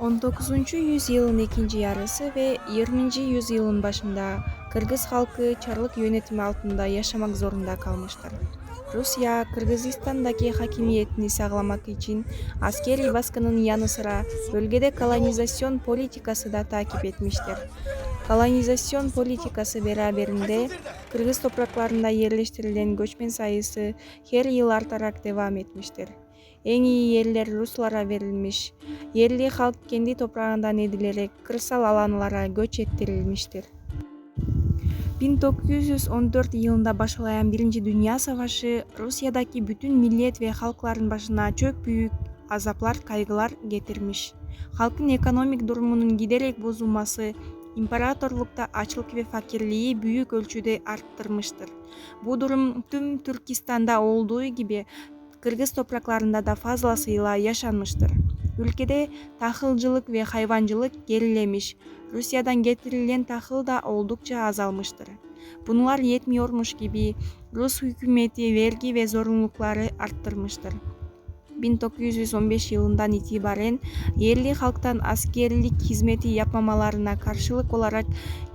он тогузунчу юз ылын экинчи ярысы ве жыйырманчы үз ылнын башында кыргыз халкы чарлык юнетим алтында яшамак зорунда калмыштыр русия кыргызистандаки хакимиетини сагламак үчүн аскерий баскынын яны сыра бөлгөдө колонизацион политикасы да таакип этмиштир. Колонизацион политикасы бераберинде Topraklarında yerleştirilen göçmen sayısı her yıl artarak devam etmiştir. En iyi yerler Ruslara verilmiş, yerli halk kendi toprağından edilerek kırsal alanlara göç ettirilmiştir. 1914 yılında başlayan Birinci Dünya Savaşı Rusya'daki bütün millet ve halkların başına çok büyük azaplar, kaygılar getirmiş. Halkın ekonomik durumunun giderek bozulması imparatorlukta açlık ve fakirliği büyük ölçüde arttırmıştır. Bu durum tüm Türkistan'da olduğu gibi Kırgız topraklarında da fazlasıyla yaşanmıştır. Ülkede tahılcılık ve hayvancılık gerilemiş, Rusya'dan getirilen tahıl da oldukça azalmıştır. Bunlar yetmiyormuş gibi Rus hükümeti vergi ve zorunlulukları arttırmıştır. 1915 yılından itibaren yerli halktan askerlik hizmeti yapmamalarına karşılık olarak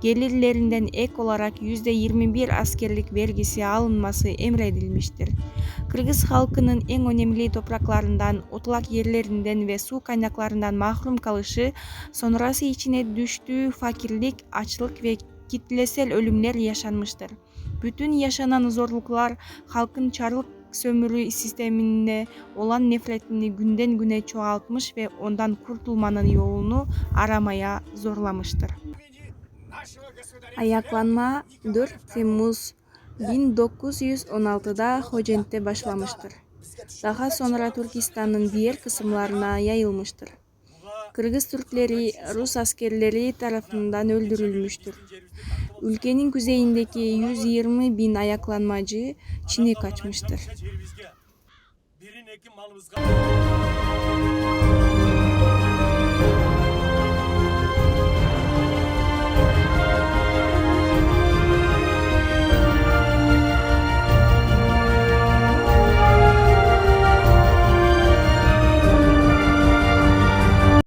gelirlerinden ek olarak %21 askerlik vergisi alınması emredilmiştir. Kırgız halkının en önemli topraklarından, otlak yerlerinden ve su kaynaklarından mahrum kalışı sonrası içine düştüğü fakirlik, açlık ve kitlesel ölümler yaşanmıştır. Bütün yaşanan zorluklar halkın çarlık sömürü sistemine olan nefretini günden güne çoğaltmış ve ondan kurtulmanın yolunu aramaya zorlamıştır. Ayaklanma 4 Temmuz 1916'da Hocent'te başlamıştır. Daha sonra Türkistan'ın diğer kısımlarına yayılmıştır. Kırgız Türkleri Rus askerleri tarafından öldürülmüştür. Ülkenin kuzeyindeki 120 bin ayaklanmacı Çin'e kaçmıştır.